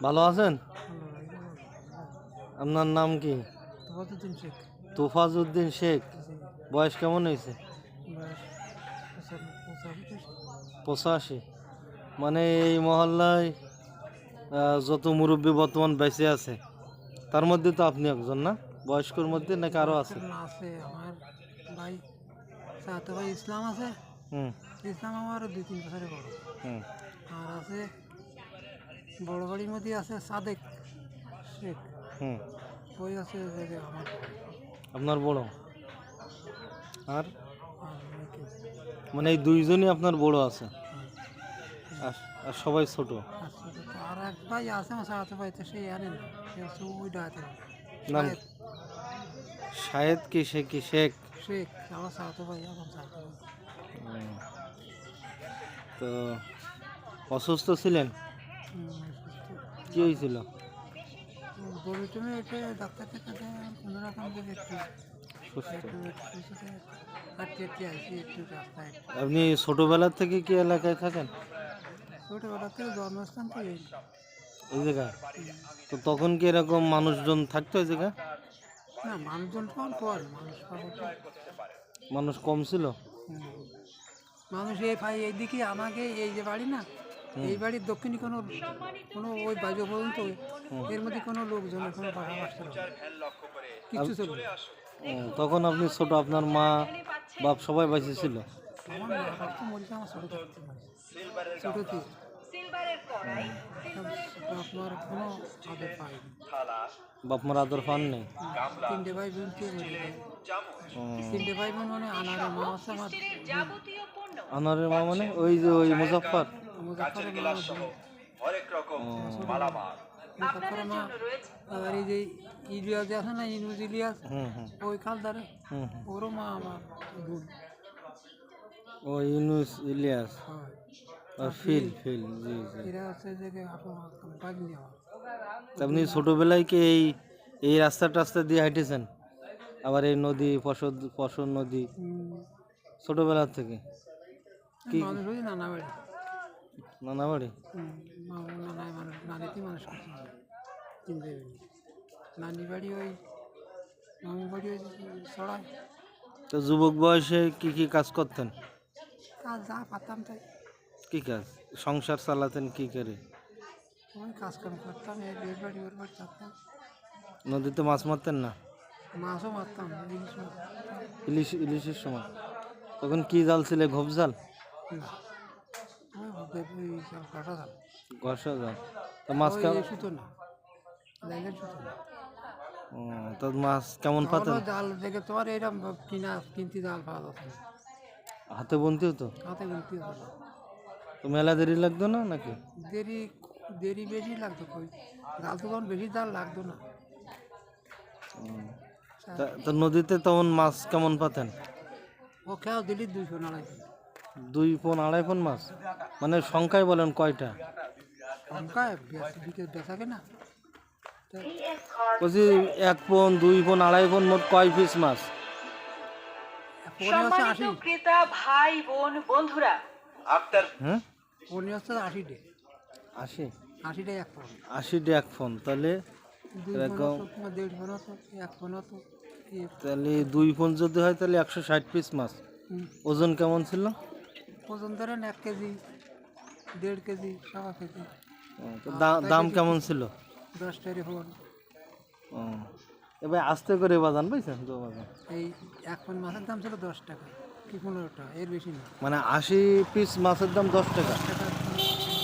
ভালো আছেন? আপনার নাম কি? তোফাজউদ্দিন শেখ। বয়স কেমন হয়েছে? পঁচাশি। মানে এই মহল্লায় যত মুরব্বী বর্তমান বেঁচে আছে তার মধ্যে তো আপনি একজন না? বয়স্কর মধ্যে নাকি আরও আছে? আছে আমার ভাই ভাই ইসলাম আছে। হুম। ইসলাম আমার দুই তিন বছরের বড়। হুম। আর আছে বড় বাড়ির মধ্যে আছে সাদেক শেখ। হুম। ওই আছে যে আমার। আপনার বড়? আর? আর ওই কেউ। মানে এই দুইজনই আপনার বড় আছে? আর আর সবাই ছোট? আর ছোট তো আর এক ভাই আছে আমার সাথে ভাই তো সেই আনেন সে হচ্ছে ওই ডাতে নাম? শাহেদ কি শেখ কি শেখ? শেখ আমার সাথে ভাই আমার সাথে ভাই। তো অসুস্থ ছিলেন। কি হয়েছিল? গরু টুমে এটা ডাক্তার দেখাতে কোনো রকম একটু আপনি ছোটবেলা থেকে কি এলাকায় থাকেন? ছোটোবেলা থেকে জন্মস্থান তো এই। জায়গায়? তো তখন কি এরকম মানুষজন থাকতো এই জায়গা না মানুষজন তখন কর মানুষ মানুষ কম ছিল? মানুষ এই ভাই এইদিকে আমাকে এই যে বাড়ি না এই বাড়ির দক্ষিণে কোনো কোনো ওই বাজু পর্যন্ত এর মধ্যে কোনো লোকজনের কোনো বাসা বাসতে কিচ্ছু ছিল না। তখন আপনি ছোট আপনার মা বাপ সবাই বেঁচে ছিল। আমার মা বাপ তো আমার ছোটো মরিছে আপনার কোনো আদর পাইনি বাপ মার আদর পান নেই। তিনটে ভাই বোন কে তিনটে ভাই বোন মানে আনারে মা আছে আমার। আনোয়ারের মা মানে ওই যে ওই মুজাফফর। মুজাফরের মা আছে। ও, মুজাফরের মা আবার এই যে ইলিয়াস আছে না ইনুজ ইলিয়াস হুম হুম। ওই খালদারে হুম হুম। ওরও মা আমার ও ইলিয়াস ফিল ফিল। জি জি। এরা হচ্ছে যে আপনার বাগনি আমার তা আপনি ছোটবেলায় কি এই এই রাস্তা টাস্তা দিয়ে হাঁটেছেন? আবার এই নদী ফসল ফসল নদী? হুম, ছোটবেলা থেকে? কি মানুষ নানা বাড়ি। নানা বাড়ি মামু নানায় মানুষ নানিতেই মানুষ করছে। চিনতে নানি বাড়ি ওই মামু বাড়ি ওই তো যুবক বয়সে কি কি কাজ করতেন? কাজ যা পারতাম তাই। কি কাজ? সংসার চালাতেন কি করে? ওই কাজকাম করতাম এর বাড়ি ওর বাড়ি থাকতাম। নদীতে মাছ মারতেন না? মাছও মারতাম ইলিশ মারতাম। ইলিশ ইলিশের সময়। তখন কি জাল ছিল? ঘোপ জাল? না। জাল ঘষা জাল তো মাছ কেমন সুতো না সুতো না। তো মাছ কেমন পাতেন? জাল দেখে তোমার এরকম কিনা কিনতে জাল পাওয়া হাতে বুনতে হতো? হাতে কিনতে হতো তো মেলা দেরি লাগতো না নাকি? দেরি দেরি বেশি লাগতো কই? জাল তো তখন বেশি জাল লাগতো না। তো নদীতে তখন মাছ কেমন পাতেন? ও খেয়াও দিলি দুইশো নাড়াইশো দুই ফোন আড়াই ফোন মাছ মানে সংখ্যায় বলেন কয়টা? সংখ্যায় বলছি এক ফোন দুই ফোন আড়াই ফোন মোট কয় পিস মাছ পনে আশি। ক্রেতা ভাই বোন বন্ধুরা। হ্যাঁ? পনে হচ্ছে আশি? এক ফোন। আশিটি এক ফোন তাহলে দুই ফোন এরকম- হতো তোমার দেড় ফোন হতো এক ফোন হতো তাহলে দুই ফোন যদি হয় তাহলে একশো ষাট পিস মাছ ওজন কেমন ছিল? ওজন ধরেন এক কেজি দেড় কেজি সবা কেজি। তো দা- দাম কেমন ছিল? দশটারি ফোন ও এবার আস্তে করে বাজান বুঝছেন তো বাজান? এই এক ফোন মাছের দাম ছিল দশ টাকা কি পনেরো টাকা এর বেশি না। মানে আশি পিস মাছের দাম দশ টাকা? টাকা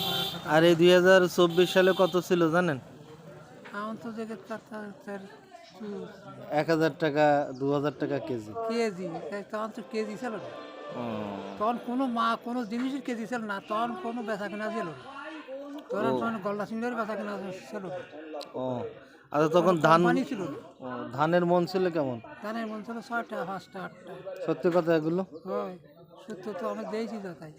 বারো টাকা আর এই দুই হাজার চব্বিশ সালে কত ছিল জানেন? আমার তো দেখে চার চার চার। চু- এক হাজার টাকা দু হাজার টাকা কেজি। কেজি এই তখন তো কেজি ছিল না। তখন কোনো মা কোনো জিনিসের কেজি ছিল না তখন কোনো বেচা কেনা ছিল না। তখন তখন গল্লা সিংহের বেচা কেনা ছিল না। ও। আচ্ছা তখন ধান পানি ছিল না। ধানের মন ছিল কেমন? ধানের মন ছিল ছয়টা পাঁচটা আটটা। সত্যি কথা এগুলো? হয় সত্য তো আমি দিয়েছি তো তাই।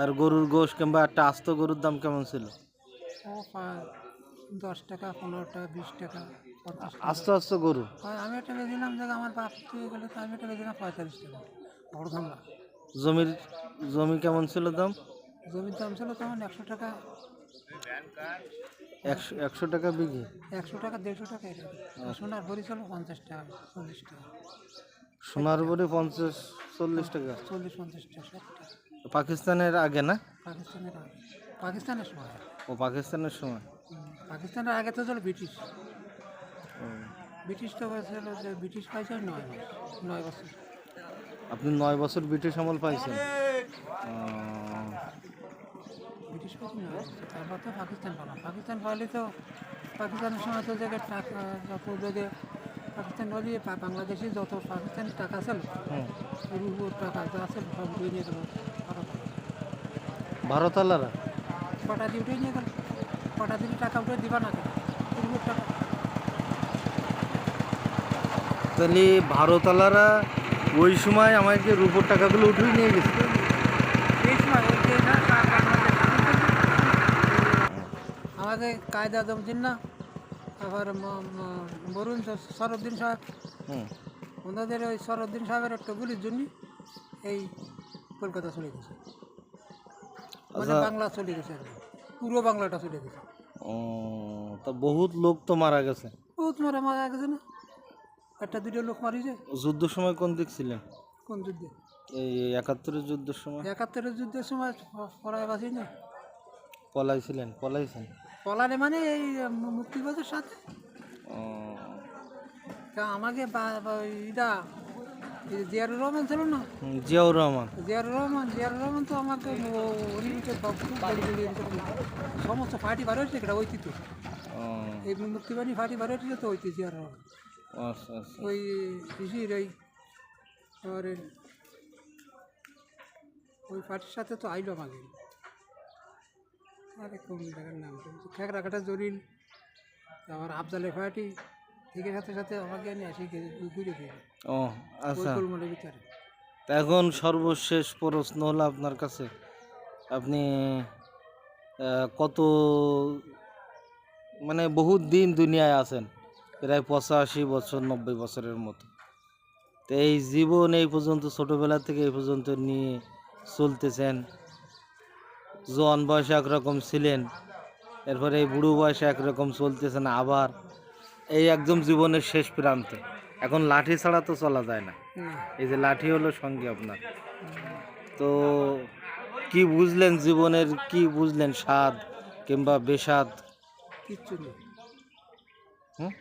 আর গরুর গোশ কিংবা একটা আস্ত গরুর দাম কেমন ছিল? ও দশ টাকা পনেরো টাকা বিশ টাকা আস্ত আস্ত গরু? হয়, আমি একটা বেছিলাম যে আমার বাপ গেলে তো আমি একটা বেছিলাম পঁয়তাল্লিশ টাকা। বড় ধামলা জমির জমি কেমন ছিল দাম? জমির দাম ছিল তখন একশো টাকা। একশো একশো টাকা বিঘি? একশো টাকা দেড়শো টাকা আর সোনার ভরি ছিল পঞ্চাশ টাকা চল্লিশ টাকা। সোনার বড়ি পঞ্চাশ চল্লিশ টাকা? চল্লিশ পঞ্চাশ টাকা ষাট টাকা। পাকিস্তানের আগে না? পাকিস্তানের আগে। পাকিস্তানের সময়। ও পাকিস্তানের সময়। পাকিস্তানের আগে তো ছিল ব্রিটিশ। ব্রিটিশ তো হয়েছিল যে ব্রিটিশ পাইছে নয় মাস নয় বছর। আপনি নয় বছর ব্রিটিশ আমল পাইছেন। ব্রিটিশ তারপর তো পাকিস্তান পালাম। পাকিস্তান পাইলে তো পাকিস্তানের সময় তো জায়গায় টাকা যত জায়গায় পাকিস্তান হলে বাংলাদেশে যত পাকিস্তানি টাকা ছিল হুম। টাকা যা আছে সব উঠে নিয়ে গেল ভারত। আলারা কটা দিয়ে উঠে নিয়ে গেল? কটা দিলে টাকা উঠে দিবা না কেন? টাকা। তাহলে ভারত আলারা ওই সময় আমাকে রুপোর টাকাগুলো উঠেই নিয়ে গেছে। এই সময় ওই যে না কা- বাংলাদেশ আমাকে কায়দা জমছেন না ম- বরুণ সরউদ্দিন সাহেব। ওনাদের ওই সরউদ্দিন সাহেবের একটা গুলির জন্য এই কলকাতা চলে গেছে। মানে আচ্ছা। বাংলা চলে গেছে। পুরো বাংলাটা চলে গেছে। ও তা বহুত লোক তো মারা গেছে। বহুত মারা মারা গেছে না? একটা দুটো লোক মারিছে যুদ্ধ সময় কোন দিক ছিলেন? কোন যুদ্ধে? এই একাত্তরের যুদ্ধের সময়। একাত্তরের যুদ্ধের সময় পড়ায় বাসি না। পলাইছিলেন পলাইছেন। পলারে মানে এই মুক্তিবাদের সাথে? তা আমাকে ইটা জিয়ারুর রহমান ছিল না? জিয়াউর রহমান। জিয়ারুর রহমান জিয়ারুর রহমান তো আমাকে সমস্ত পার্টি বার হয়েছে এটা ঐতিহ্য। এই মুক্তিবাণী পার্টি বার হয়েছে তো ঐতিহ্য জিয়ারুর রহমান। ওই ঋষির ওই আমার ওই পার্টির সাথে তো আইলো আমাকে। আরে কোন জায়গার নাম খেকরাঘাটা জরিল আমার আফজালের পার্টি ঠিক সাথে সাথে আমাকে নিয়ে আসি ঘুরে ফিরে। ও আচ্ছা। ভিতরে। এখন সর্বশেষ প্রশ্ন হলো আপনার কাছে। আপনি কত মানে বহুত দিন দুনিয়ায় আছেন। প্রায় পঁচাশি বছর নব্বই বছরের মতো। তো এই জীবন এই পর্যন্ত ছোটোবেলা থেকে এই পর্যন্ত নিয়ে চলতেছেন। জোয়ান বয়সে একরকম ছিলেন এরপরে এই বুড়ো বয়সে একরকম চলতেছেন আবার। এই একদম জীবনের শেষ প্রান্তে। এখন লাঠি ছাড়া তো চলা যায় না। এই যে লাঠি হলো সঙ্গে আপনার। তো কি বুঝলেন জীবনের কি বুঝলেন স্বাদ কিংবা বেস্বাদ? কিচ্ছু নেই। হুম?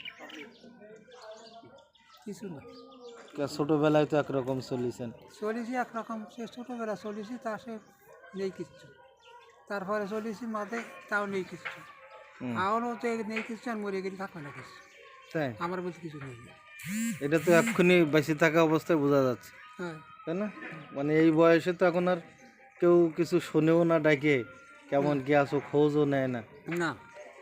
কিছু না। ছোটবেলায় তো একরকম চলিছেন। চলেছি একরকম সে ছোটোবেলা চলেছি তা সে নেই কিচ্ছু তারপরে চলেছি মাঝে তাও নেই কিচ্ছু হুম। তো নেই কিচ্ছু আর মরে গেলে থাকবে না কিছু। তাই? আমার বলতে কিছু নেই। এটা তো এক্ষুনি বেঁচে থাকা অবস্থায় বোঝা যাচ্ছে। হ্যাঁ। তাই না? মানে এই বয়সে তো এখন আর কেউ কিছু শোনেও না ডাকে কেমন কি আছো খোঁজও নেয় না। না।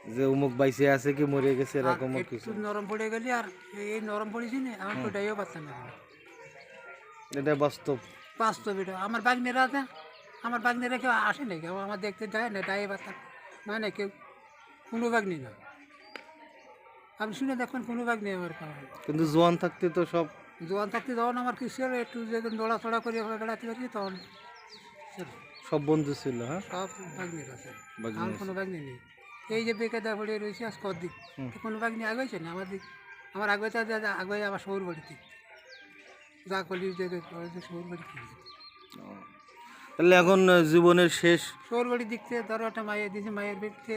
যে উমুক বাইসে আছে কি মরে গেছে এরকম কিছু। নরম পড়ে গেলি আর এই নরম পড়েছি না আমার তো ডাইও পারতাম না। এটা বাস্তব। বাস্তব এটা। আমার বাগনেরা আছে আমার বাগনেরা কেউ আসে না কেউ আমার দেখতে যায় না ডাইয়ে পারতাম না না কেউ কোনো বাগনি না। আপনি শুনে দেখবেন কোনো বাগ নেই আমার কিন্তু জোয়ান থাকতে তো সব জোয়ান থাকতে যখন আমার কিছু একটু যখন দৌড়াচড়া করে বেড়াতে পারি তখন সব বন্ধু ছিল হ্যাঁ? সব বাগনির আছে। বাগনি আমার কোনো বাগনি নেই। এই যে বেকায়দা পড়ে রয়েছে হুম। তো কোনো বাগনি আগাইছে না? আমার দিক আমার আগে আগে আমার শহর বাড়িতে যা করলি শহর বাড়ি তাহলে এখন জীবনের শেষ। শহর বাড়ি দিক থেকে ধরো একটা মায়ের দিয়েছে মায়ের বাড়িতে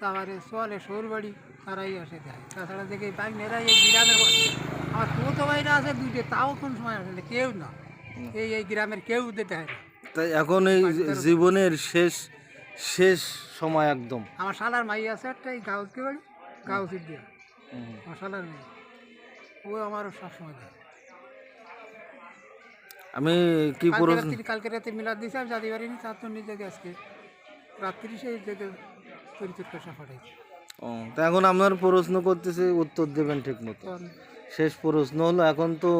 তারপরে চলে শহর বাড়ি তারাই আসে যায় তাছাড়া দেখে বাইক নেরাই এই গ্রামের আমার তো বাইরে আছে দুইটে তাও কোন সময় আসে কেউ না। এই এই গ্রামের কেউ দিতে হয় তাই এখন এই জীবনের শেষ শেষ সময় একদম। আমার শালার মাই আছে একটা এই গাউসকে বাড়ি গাউসির দিয়ে আমার শালার মেয়ে। ও আমার সবসময় দেয়। আমি কি রাত্রি কালকে রাতে মিলাদ দিয়েছে আমি যাতে পারিনি তার তো নিজেকে আজকে রাত্রি সেই পরিচর্যা সব পাঠাইছে। ও তা এখন আপনার প্রশ্ন করতেছে উত্তর দেবেন ঠিক মতো। শেষ প্রশ্ন হলো এখন তো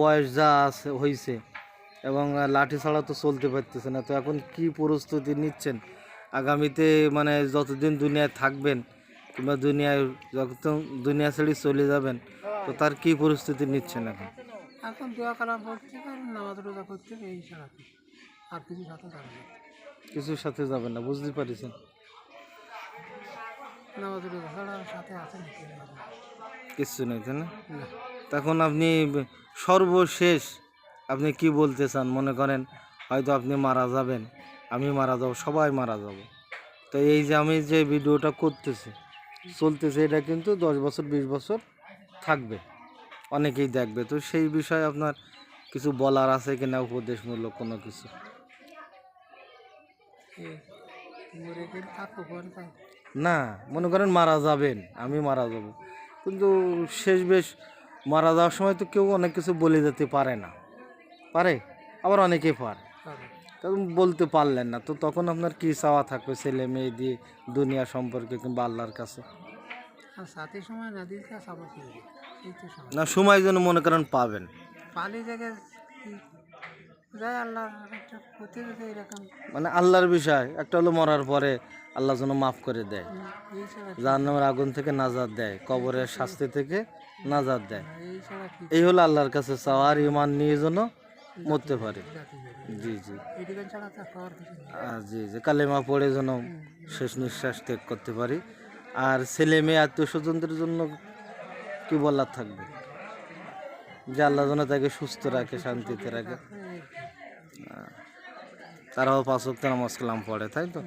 বয়স যা আছে হয়েছে এবং লাঠি ছাড়া তো চলতে পারতেছে না। তো এখন কি প্রস্তুতি নিচ্ছেন? আগামীতে মানে যতদিন দুনিয়ায় থাকবেন কিংবা দুনিয়ায় যত দুনিয়া ছেড়ে চলে যাবেন তো তার কি প্রস্তুতি নিচ্ছেন এখন? এখন দোয়া পড়তে আর নামাজ রোজা করতে এই ছাড়া আর কিছু সাথে যাবে না। কিছুর সাথে যাবেন না বুঝতে পারিছেন? নামাজ রোজা ছাড়া সাথে আছে কিচ্ছু নেই তাই না। তখন আপনি সর্বশেষ আপনি কি বলতে চান? মনে করেন হয়তো আপনি মারা যাবেন। আমি মারা যাব সবাই মারা যাব। তো এই যে আমি যে ভিডিওটা করতেছি চলতেছে এটা কিন্তু দশ বছর বিশ বছর থাকবে। অনেকেই দেখবে। তো সেই বিষয়ে আপনার কিছু বলার আছে কিনা? উপদেশমূলক কোনো কিছু? না মনে করেন মারা যাবেন আমি মারা যাব। কিন্তু শেষ বেশ মারা যাওয়ার সময় তো কেউ অনেক কিছু বলে যেতে পারে না। পারে আবার অনেকেই পারে। তখন বলতে পারলেন না। তো তখন আপনার কি চাওয়া থাকবে ছেলে মেয়ে দিয়ে দুনিয়া সম্পর্কে কিংবা আল্লাহর কাছে? সাথে সময় না দিলে সময়। না সময় যেন মনে করেন পাবেন। পালি জায়গায় মানে আল্লাহর বিষয় একটা হলো মরার পরে আল্লাহ যেন মাফ করে দেয়। জাহান্নামের আগুন থেকে নাজাদ দেয় কবরের শাস্তি থেকে নাজাদ দেয়। এই হলো আল্লাহর কাছে চাওয়ার ইমান নিয়ে যেন মরতে পারে। জি জি। জি জি। কালেমা পড়ে যেন শেষ নিঃশ্বাস ত্যাগ করতে পারি। আর ছেলে মেয়ে, আত্মীয় স্বজনদের জন্য কি বলার থাকবে? যে আল্লাহ যেন তাকে সুস্থ রাখে, শান্তিতে রাখে। তারাও পাঁচ নামাজ কালাম পড়ে, তাই তো।